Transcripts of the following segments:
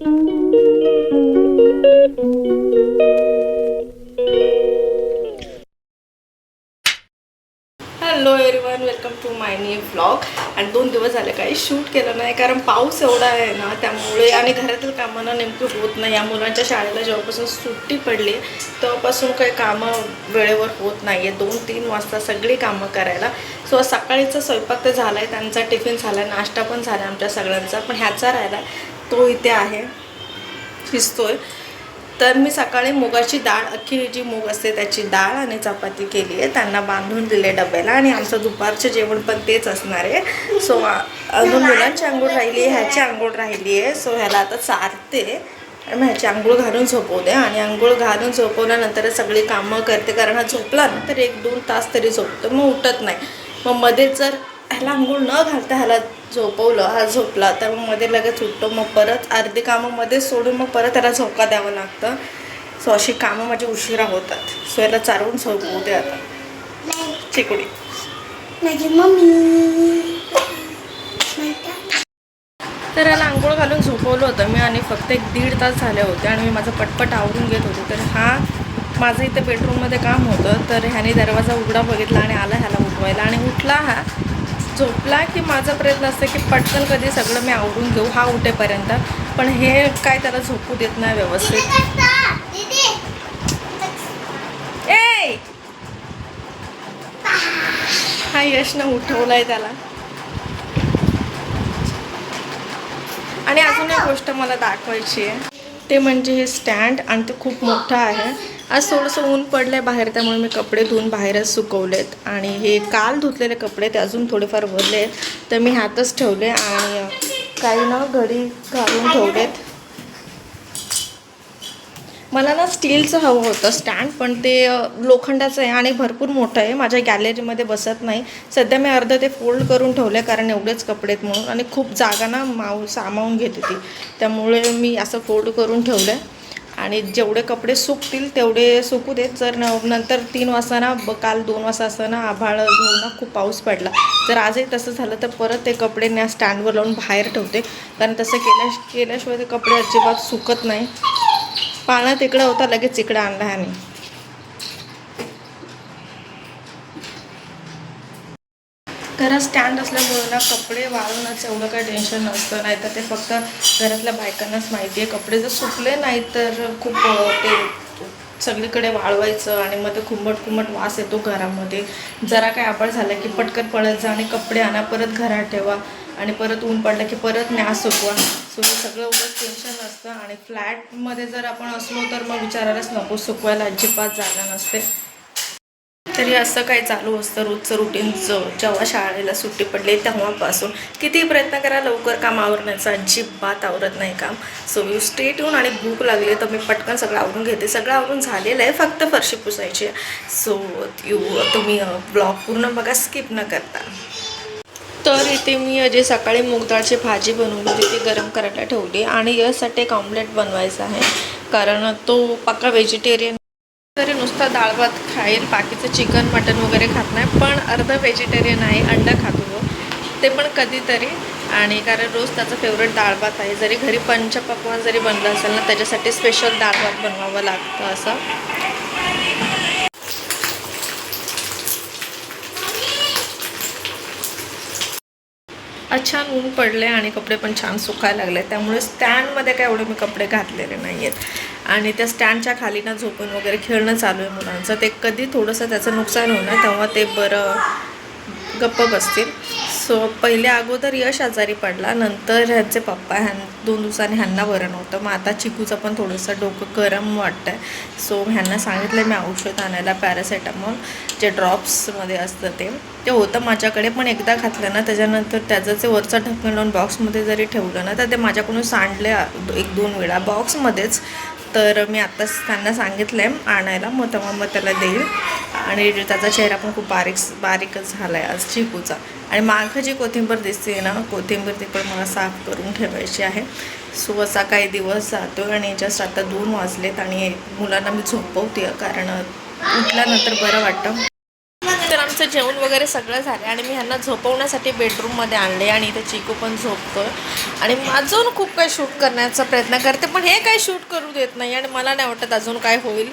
Hello everyone welcome to my new blog आणि दोन दिवस झाले काही शूट केलं नाही कारण पाऊस एवढा आहे ना त्यामुळे आणि घरातील कामांना नेमकं होत नाही. या मुलांच्या शाळेला जेव्हापासून सुट्टी पडली तेव्हापासून काही कामं वेळेवर होत नाही आहे दोन तीन वाजता सगळी कामं करायला. सो आज सकाळीचा स्वयंपाक तर झाला आहे त्यांचा टिफिन झाला आहे नाश्ता पण झाला आमच्या सगळ्यांचा. पण ह्याचा राहिला तो इथे आहे. शिजतोय तर मी सकाळी मुगाची डाळ अख्खी जी मूग असते त्याची डाळ आणि चपाती केली आहे. त्यांना बांधून दिले डब्याला आणि आमचं दुपारचं जेवण पण तेच असणार आहे. सो अजून मुलांची आंघोळ राहिली आहे ह्याची आंघोळ राहिली आहे. सो ह्याला आता चारते. मग ह्याची आंघोळ घालून झोपवते आणि आंघोळ घालून झोपवल्यानंतर सगळी कामं करते. कारण हा झोपला ना तर एक दोन तास तरी झोपतो. मग उठत नाही. मग मध्ये जर ह्याला आंघोळ न घालता ह्याला झोपवलं हा झोपला. तर मग मध्ये लगेच उठतो मग परत अर्धी कामं मध्ये सोडून मग परत त्याला झोका द्यावं लागतं. सो अशी कामं माझी उशिरा होतात. सो याला चारवून झोपवते आता. चिकुडी. माझी मम्मी. तर याला आंघोळ घालून झोपवलं होतं मी आणि फक्त एक दीड तास झाले होते आणि मी माझं पटपट आवरून घेत होते. तर हा माझं इथं बेडरूममध्ये काम होतं. तर ह्याने दरवाजा उघडा बघितला आणि आला ह्याला उठवायला. आणि उठला हा झोपला की माझा प्रयत्न असतो की पटकन कधी सगळं मी आवडून घेऊ हा उठेपर्यंत. पण हे काय त्याला झोपू देत नाही व्यवस्थित. ए! हा यशनं उठवलाय त्याला. आणि अजून एक गोष्ट मला दाखवायची आहे. ते म्हणजे हे स्टँड आणि ते खूप मोठं आहे. आज थोडंसं ऊन पडलं आहे बाहेर त्यामुळे मी कपडे धुवून बाहेरच सुकवलेत. आणि हे काल धुतलेले कपडे ते अजून थोडेफार भरले आहेत तर मी हातच ठेवले आणि काही ना घडी घालून ठेवलेत. मला ना स्टीलचं हवं होतं स्टँड पण ते लोखंडाचं आहे आणि भरपूर मोठं आहे. माझ्या गॅलरीमध्ये बसत नाही. सध्या मी अर्धं ते फोल्ड करून ठेवले कारण एवढेच कपडे आहेत म्हणून. आणि खूप जागा ना माऊ सामावून घेते ती त्यामुळे मी असं फोल्ड करून ठेवलं आहे आणि जेवढे कपडे सुकतील तेवढे सुकू देत. जर न नंतर तीन वाजता ना ब काल दोन वाजता असताना आभाळ घेऊन खूप पाऊस पडला. जर आजही तसं झालं तर परत ते कपडे ना स्टँडवर लावून बाहेर ठेवते. कारण तसं केल्या केल्याशिवाय ते कपडे अजिबात सुकत नाही. पाण्यात तिकडं होता लगेच इकडं आणला ह्याने. घरात स्टँड असल्यामुळे ना कपडे वाळवण्याचं एवढं काही टेन्शन नसतं. नाही तर ते फक्त घरातल्या बायकांनाच माहिती आहे कपडे जर सुकले नाही तर खूप ते सगळीकडे वाळवायचं आणि मग ते खुंबट खुंबट वास येतो घरामध्ये. जरा काय आपण झालं की पटकन पळत जा आणि कपडे आणा परत घरात ठेवा आणि परत ऊन पडलं की परत न्या सुकवा. सो हे सगळं उगाच टेन्शन नसतं आणि फ्लॅटमध्ये जर आपण असलो तर मग विचारायलाच नको. सुकवायला अजिबात जागा नसते. तरी असं काय चालू असतं रोजचं रुटीनचं जेव्हा शाळेला सुट्टी पडली तेव्हापासून. किती प्रयत्न करा लवकर काम आवरण्याचा अजिबात आवरत नाही काम. सो यू स्टेट येऊन आणि भूक लागली तर मी पटकन सगळं आवरून घेते. सगळं आवरून झालेलं आहे फक्त फरशी पुसायची सो यू तुम्ही ब्लॉग पूर्ण बघा स्किप न करता. तर इथे मी जे सकाळी मूग भाजी बनवली होती ती गरम करायला ठेवली. आणि यासाठी एक ऑमलेट बनवायचा आहे. कारण तो पक्का व्हेजिटेरियन तरी नुसता डाळ भात खाईल बाकीचं चिकन मटन वगैरे खात नाही पण अर्ध व्हेजिटेरियन आहे अंडा खातो तो. ते पण कधीतरी. आणि कारण रोज त्याचा फेवरेट डाळ भात आहे. जरी घरी पंचपक्वान जरी बनलं असेल ना त्याच्यासाठी स्पेशल डाळ भात बनवावं लागतं असं. अच्छा छान ऊन पडले आणि कपडे पण छान सुकायला लागले. त्यामुळे स्टँडमध्ये काय एवढे मी कपडे घातलेले नाही आहेत आणि त्या स्टँडच्या खाली ना झोपून वगैरे खेळणं चालू आहे मुलांचं. ते कधी थोडंसं त्याचं नुकसान होणार तेव्हा ते बरं गप्प बसतील. सो पहिल्या अगोदर यश आजारी पडला नंतर ह्यांचे पप्पा ह्यां दोन दिवसांनी ह्यांना बरं नव्हतं मग आता चिकूचं पण थोडंसं डोकं गरम वाटतं आहे सो ह्यांना सांगितलं मी औषध आणायला पॅरासिटामॉल जे ड्रॉप्समध्ये असतं ते. ते होतं माझ्याकडे पण एकदा घातलं ना त्याच्यानंतर त्याचं जे वरचं ढक्कन लावून बॉक्समध्ये जरी ठेवलं ना तर ते माझ्याकडून सांडले एक दोन वेळा. बॉक्समध्येच तर मी आत्ताच त्यांना सांगितलं आहे आणायला मग तेव्हा मग त्याला देईल. आणि त्याचा चेहरा पण खूप बारीक बारीकच झाला आहे आज चिकूचा. आणि मागं जी कोथिंबीर दिसते ना कोथिंबीर ती पण मला साफ करून ठेवायची आहे. सो असा काही दिवस जातो आणि जस्ट आता दोन वाजलेत आणि मुलांना मी झोपवते कारण उठल्यानंतर बरं वाटतं. आमचं जेवण वगैरे सगळं झालं आणि मी ह्यांना झोपवण्यासाठी बेडरूममध्ये आणले आणि इथे चिकू पण झोपतो आणि माझून खूप काही शूट करण्याचा प्रयत्न करते पण हे काही शूट करू देत नाही आणि मला नाही वाटत अजून काय होईल.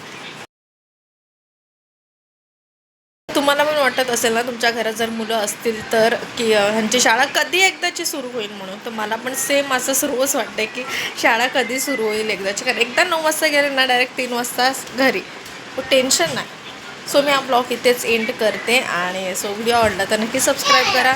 तुम्हाला पण वाटत असेल ना तुमच्या घरात जर मुलं असतील तर की ह्यांची शाळा कधी एकदाची सुरू होईल म्हणून. तर मला पण सेम असं सर्वच वाटते की शाळा कधी सुरू होईल एकदाची. कारण एकदा नऊ वाजता गेले ना डायरेक्ट तीन वाजता घरी. टेन्शन नाही. सो मी हा ब्लॉग इथेच एंड करते आणि सो व्हिडिओ आवडला तर नक्की सबस्क्राईब करा.